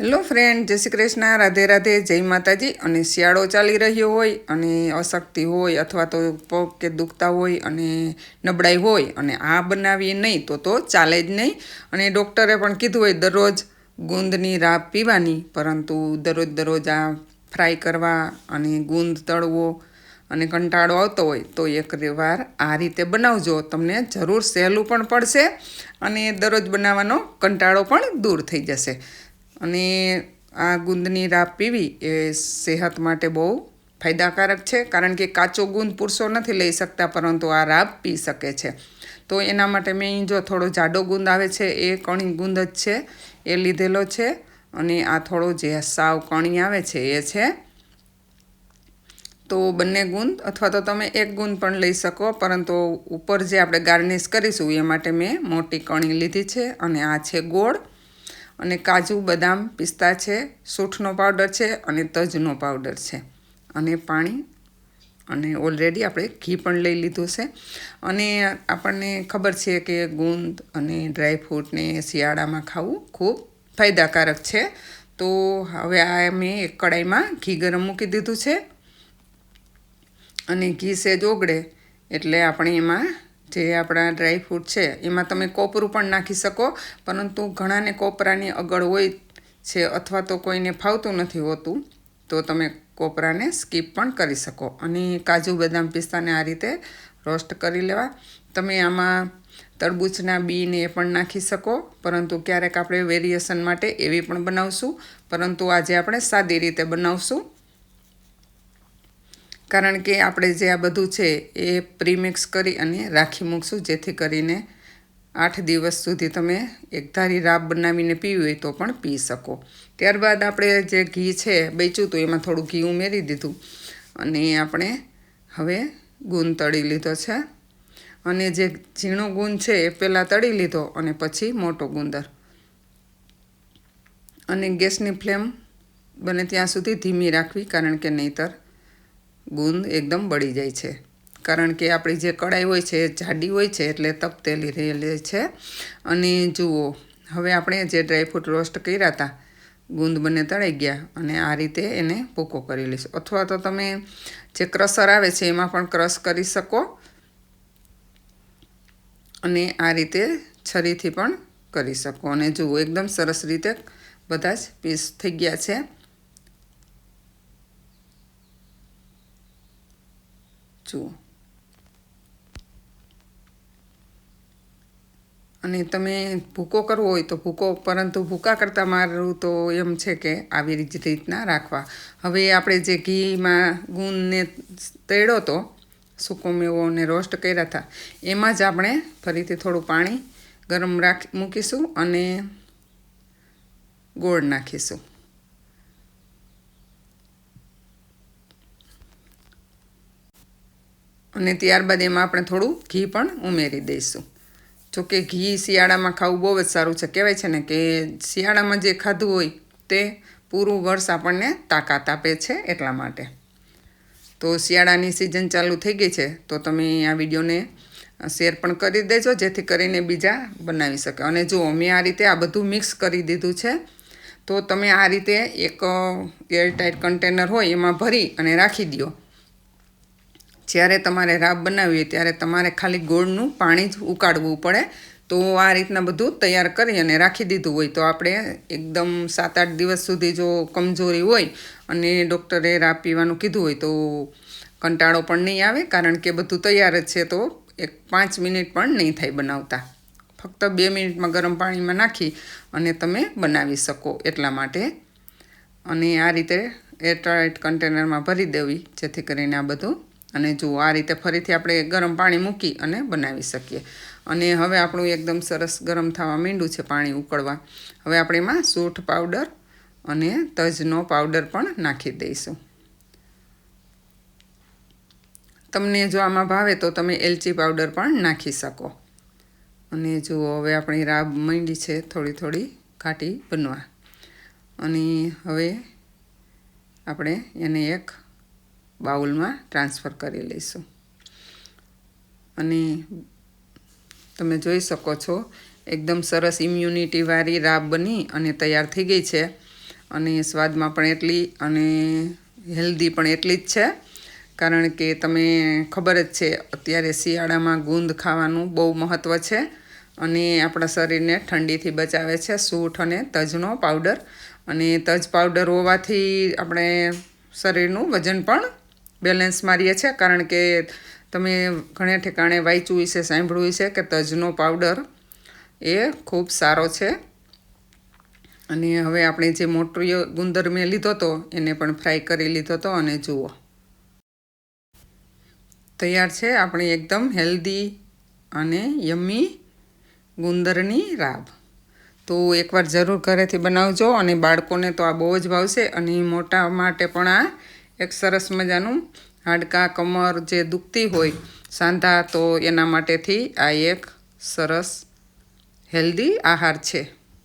Hello friend, જય શ્રી કૃષ્ણ, રાધે રાધે, જય માતાજી. અને શિયાળો ચાલી રહ્યો હોય, અને અશક્તિ હોય, અથવા તો પગ કે દુખતા હોય, અને નબળાઈ હોય, અને આ બનાવીએ નહીં, તો તો ચાલે જ નહીં. અને ડૉક્ટરે પણ કીધું હોય, દરરોજ ગુંદની રાબ પીવાની, પરંતુ દરરોજ દરરોજ આ ફ્રાય કરવા અને ગુંદ તળવો અને કંટાળો આવતો હોય, તો એક વાર આ રીતે બનાવજો. તમને જરૂર સહેલું પણ પડશે અને દરરોજ બનાવવાનો કંટાળો પણ દૂર થઈ જશે. અને આ ગુંદની રાબ પીવી એ સેહત માટે બહુ ફાયદાકારક છે, કારણ કે કાચો ગુંદ પુરુષો નથી લઈ શકતા, પરંતુ આ રાબ પી શકે છે. તો એના માટે મેં અહીં જો થોડો જાડો ગુંદ આવે છે, એ કણી ગુંદ જ છે, એ લીધેલો છે, અને આ થોડો જે સાવ કણી આવે છે, એ છે. તો બંને ગુંદ, અથવા તો તમે એક ગુંદ પણ લઈ શકો, પરંતુ ઉપર જે આપણે ગાર્નિશ કરીશું, એ માટે મેં મોટી કણી લીધી છે, અને આ છે ગોળ. અને કાજુ, બદામ પિસ્તા છે, સૂંઠનો પાવડર છે અને તજનો પાવડર છે. અને પાણી, અને ઓલરેડી આપણે ઘી પણ લઈ લીધું છે. અને આપણને ખબર છે કે ગુંદ અને ડ્રાયફ્રૂટને શિયાળામાં ખાવું ખૂબ ફાયદાકારક છે. તો હવે આ મેં એક કડાઈમાં ઘી ગરમ મૂકી દીધું છે. અને ઘી સેજ ઓગળે એટલે આપણે એમાં જે આપણા ડ્રાય ફ્રૂટ છે, એમાં તમે કોપરું પણ નાખી શકો, પરંતુ ઘણાને કોપરાની અગળ હોય છે અથવા તો કોઈને ફાવતું નથી હોતું, તો તમે કોપરાને સ્કીપ પણ કરી શકો. અને કાજુ બદામ પિસ્તાને આ રીતે રોસ્ટ કરી લેવા. તમે આમાં તરબૂચના બીને એ પણ નાખી શકો, પરંતુ ક્યારેક આપણે વેરિએશન માટે એવી પણ બનાવશું, પરંતુ આજે આપણે સાદી રીતે બનાવશું. કારણ કે આપણે જે આ બધું છે એ પ્રીમિક્સ કરી અને રાખી મૂકશું, જેથી કરીને આઠ દિવસ સુધી તમે એકધારી રાબ બનાવીને પીવી હોય તો પણ પી શકો. ત્યારબાદ આપણે જે ઘી છે બેચ્યું હતું, એમાં થોડું ઘી ઉમેરી દીધું અને આપણે હવે ગુણ તળી લીધો છે. અને જે ઝીણો ગુંદ છે એ પહેલાં તળી લીધો અને પછી મોટો ગુંદર. અને ગેસની ફ્લેમ બને ત્યાં સુધી ધીમી રાખવી, કારણ કે નહીંતર ગુંદ એકદમ બળી જાય છે. કારણ કે આપણી જે કડાઈ હોય છે, જાડી હોય છે, એટલે તપતેલી રહેલી છે. અને જુઓ, હવે આપણે જે ડ્રાયફ્રૂટ રોસ્ટ કર્યા હતા ગુંદ બંને તળાઈ ગયા અને આ રીતે એને ભૂકો કરી લઈશું. અથવા તો તમે જે ક્રશર આવે છે, એમાં પણ ક્રશ કરી શકો. અને આ રીતે છરીથી પણ કરી શકો. અને જુઓ, એકદમ સરસ રીતે બધા જ પીસ થઈ ગયા છે. જુઓ અને તમે ભૂકો કરવો હોય તો ભૂકો, પરંતુ ભૂકા કરતાં મારું તો એમ છે કે આવી જ રીતના રાખવા. હવે આપણે જે ઘીમાં ગુણને તેડો તો સૂકો મેવો ને રોસ્ટ કર્યા હતા, એમાં જ આપણે ફરીથી થોડું પાણી ગરમ રાખી, મૂકીશું અને ગોળ નાખીશું. અને ત્યારબાદ એમાં આપણે થોડું ઘી પણ ઉમેરી દઈશું. જોકે ઘી શિયાળામાં ખાવું બહુ જ સારું છે. કહેવાય છે ને કે શિયાળામાં જે ખાધું હોય તે પૂરું વર્ષ આપણને તાકાત આપે છે એટલા માટે. તો શિયાળાની સિઝન ચાલુ થઈ ગઈ છે, તો તમે આ વિડીયોને શેર પણ કરી દેજો, જેથી કરીને બીજા બનાવી શકે. અને જુઓ મેં આ રીતે આ બધું મિક્સ કરી દીધું છે, તો તમે આ રીતે એક એરટાઈટ કન્ટેનર હોય એમાં ભરી અને રાખી દો જ્યારે તમારે રાબ બનાવવી હોય ત્યારે તમારે ખાલી ગોળનું પાણી જ ઉકાળવું પડે. તો આ રીતના બધું તૈયાર કરી અને રાખી દીધું હોય. તો આપણે એકદમ સાત આઠ દિવસ સુધી જો કમજોરી હોય અને ડૉક્ટરે રાબ પીવાનું કીધું હોય તો કંટાળો પણ નહીં આવે, કારણ કે બધું તૈયાર જ છે. તો એક પાંચ મિનિટ પણ નહીં થાય બનાવતા. ફક્ત બે મિનિટમાં ગરમ પાણીમાં નાખી અને તમે બનાવી શકો એટલા માટે. અને આ રીતે એરટાઇટ કન્ટેનરમાં ભરી દેવી, જેથી કરીને આ બધું અને જુઓ આ રીતે ફરીથી આપણે ગરમ પાણી મૂકી અને બનાવી શકીએ. અને હવે આપણું એકદમ સરસ ગરમ થવા માંડ્યું છે પાણી ઉકળવા. હવે આપણે એમાં સૂઠ પાવડર અને તજનો પાવડર પણ નાખી દઈશું. તમને જો આમાં ભાવે તો તમે એલચી પાવડર પણ નાખી શકો. અને જુઓ હવે આપણી રાબ માંડી છે થોડી થોડી ઘાટી બનવા. અને હવે આપણે એને એક બાઉલમાં ટ્રાન્સફર કરી લઈશું. અને તમે જોઈ શકો છો, એકદમ સરસ ઇમ્યુનિટીવાળી રાબ બની અને તૈયાર થઈ ગઈ છે. અને સ્વાદમાં પણ એટલી અને હેલ્ધી પણ એટલી જ છે. કારણ કે તમે ખબર જ છે, અત્યારે શિયાળામાં ગુંદ ખાવાનું બહુ મહત્ત્વ છે અને આપણા શરીરને ઠંડીથી બચાવે છે સૂઠ અને તજનો પાવડર. અને તજ પાવડર હોવાથી આપણે શરીરનું વજન પણ બેલેન્સમાં રહીએ છે કારણ કે તમે ઘણે ઠેકાણે વાંચ્યું વિશે સાંભળ્યું છે કે તજનો પાવડર એ ખૂબ સારો છે. અને હવે આપણે જે મોટરીઓ ગુંદર મેં લીધો હતો, એને પણ ફ્રાય કરી લીધો હતો અને જુઓ. તૈયાર છે આપણી એકદમ હેલ્ધી અને યમ્મી ગુંદરની રાબ. તો એકવાર જરૂર ઘરેથી બનાવજો અને બાળકોને તો આ બહુ જ ભાવશે, અને મોટા માટે પણ આ એક સરસ મજાનું હાડકાં, કમર જે દુખતી હોય સાંધા, તો એના માટેથી આ એક સરસ, હેલ્ધી આહાર છે.